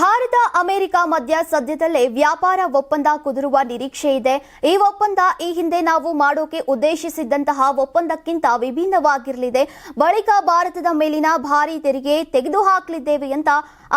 Bharat, America ಮಧ್ಯ ಸದ್ಯದಲ್ಲೇ ವ್ಯಾಪಾರ ಒಪ್ಪಂದ ಕುದುರುವ ನಿರೀಕ್ಷೆ ಇದೆ. ಈ ಒಪ್ಪಂದ ಈ ಹಿಂದೆ ನಾವು ಮಾಡೋಕೆ ಉದ್ದೇಶಿಸಿದ್ದಂತಹ ಒಪ್ಪಂದಕ್ಕಿಂತ ವಿಭಿನ್ನವಾಗಿರಲಿದೆ. ಬಳಿಕ ಭಾರತದ ಮೇಲಿನ ಭಾರಿ ತೆರಿಗೆ ತೆಗೆದುಹಾಕಲಿದ್ದೇವೆ ಅಂತ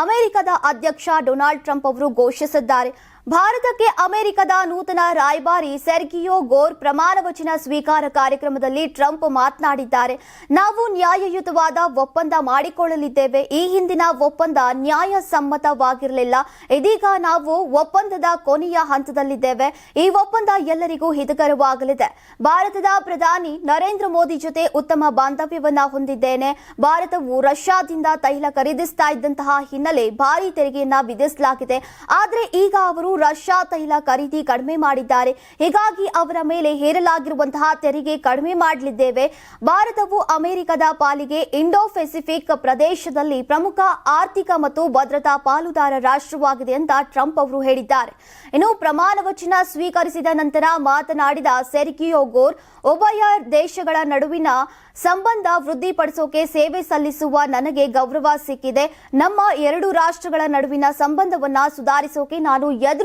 ಅಮೆರಿಕದ ಅಧ್ಯಕ್ಷ ಡೊನಾಲ್ಡ್ ಟ್ರಂಪ್ ಅವರು ಘೋಷಿಸಿದ್ದಾರೆ. ಭಾರತಕ್ಕೆ ಅಮೆರಿಕದ ನೂತನ ರಾಯಭಾರಿ ಸೆರ್ಗಿಯೋ ಗೋರ್ ಪ್ರಮಾಣ ವಚನ ಸ್ವೀಕಾರ ಕಾರ್ಯಕ್ರಮದಲ್ಲಿ ಟ್ರಂಪ್ ಮಾತನಾಡಿದ್ದಾರೆ. ನಾವು ನ್ಯಾಯಯುತವಾದ ಒಪ್ಪಂದ ಮಾಡಿಕೊಳ್ಳಲಿದ್ದೇವೆ. ಈ ಹಿಂದಿನ ಒಪ್ಪಂದ ನ್ಯಾಯಸಮ್ಮತವಾಗಿರಲಿಲ್ಲ. ಇದೀಗ ನಾವು ಒಪ್ಪಂದದ ಕೊನೆಯ ಹಂತದಲ್ಲಿದ್ದೇವೆ. ಈ ಒಪ್ಪಂದ ಎಲ್ಲರಿಗೂ ಹಿತಕರವಾಗಲಿದೆ. ಭಾರತದ ಪ್ರಧಾನಿ ನರೇಂದ್ರ ಮೋದಿ ಜೊತೆ ಉತ್ತಮ ಬಾಂಧವ್ಯವನ್ನು ಹೊಂದಿದ್ದೇನೆ. ಭಾರತವು ರಷ್ಯಾದಿಂದ ತೈಲ ಖರೀದಿಸ್ತಾ ಇದ್ದಂತಹ ಹಿನ್ನೆಲೆ ಭಾರಿ ತೆರಿಗೆಯನ್ನ ವಿಧಿಸಲಾಗಿದೆ. ಆದರೆ ಈಗ ಅವರು ರಷ್ಯಾ ತೈಲ ಖರೀದಿ ಕಡಿಮೆ ಮಾಡಿದ್ದಾರೆ. ಹೀಗಾಗಿ ಅವರ ಮೇಲೆ ಹೇರಲಾಗಿರುವಂತಹ ತೆರಿಗೆ ಕಡಿಮೆ ಮಾಡಲಿದ್ದೇವೆ. ಭಾರತವು ಅಮೆರಿಕದ ಪಾಲಿಗೆ ಇಂಡೋ ಪೆಸಿಫಿಕ್ ಪ್ರದೇಶದಲ್ಲಿ ಪ್ರಮುಖ ಆರ್ಥಿಕ ಮತ್ತು ಭದ್ರತಾ ಪಾಲುದಾರ ರಾಷ್ಟ್ರವಾಗಿದೆ ಅಂತ ಟ್ರಂಪ್ ಅವರು ಹೇಳಿದ್ದಾರೆ. ಇನ್ನು ಪ್ರಮಾಣ ವಚನ ಸ್ವೀಕರಿಸಿದ ನಂತರ ಮಾತನಾಡಿದ ಸೆರ್ಗಿಯೋ ಗೋರ್, ಉಭಯ ದೇಶಗಳ ನಡುವಿನ ಸಂಬಂಧ ವೃದ್ಧಿಪಡಿಸೋಕೆ ಸೇವೆ ಸಲ್ಲಿಸುವ ನನಗೆ ಗೌರವ ಸಿಕ್ಕಿದೆ. ನಮ್ಮ ಎರಡು ರಾಷ್ಟ್ರಗಳ ನಡುವಿನ ಸಂಬಂಧವನ್ನ ಸುಧಾರಿಸೋಕೆ ನಾನು ಎದುರು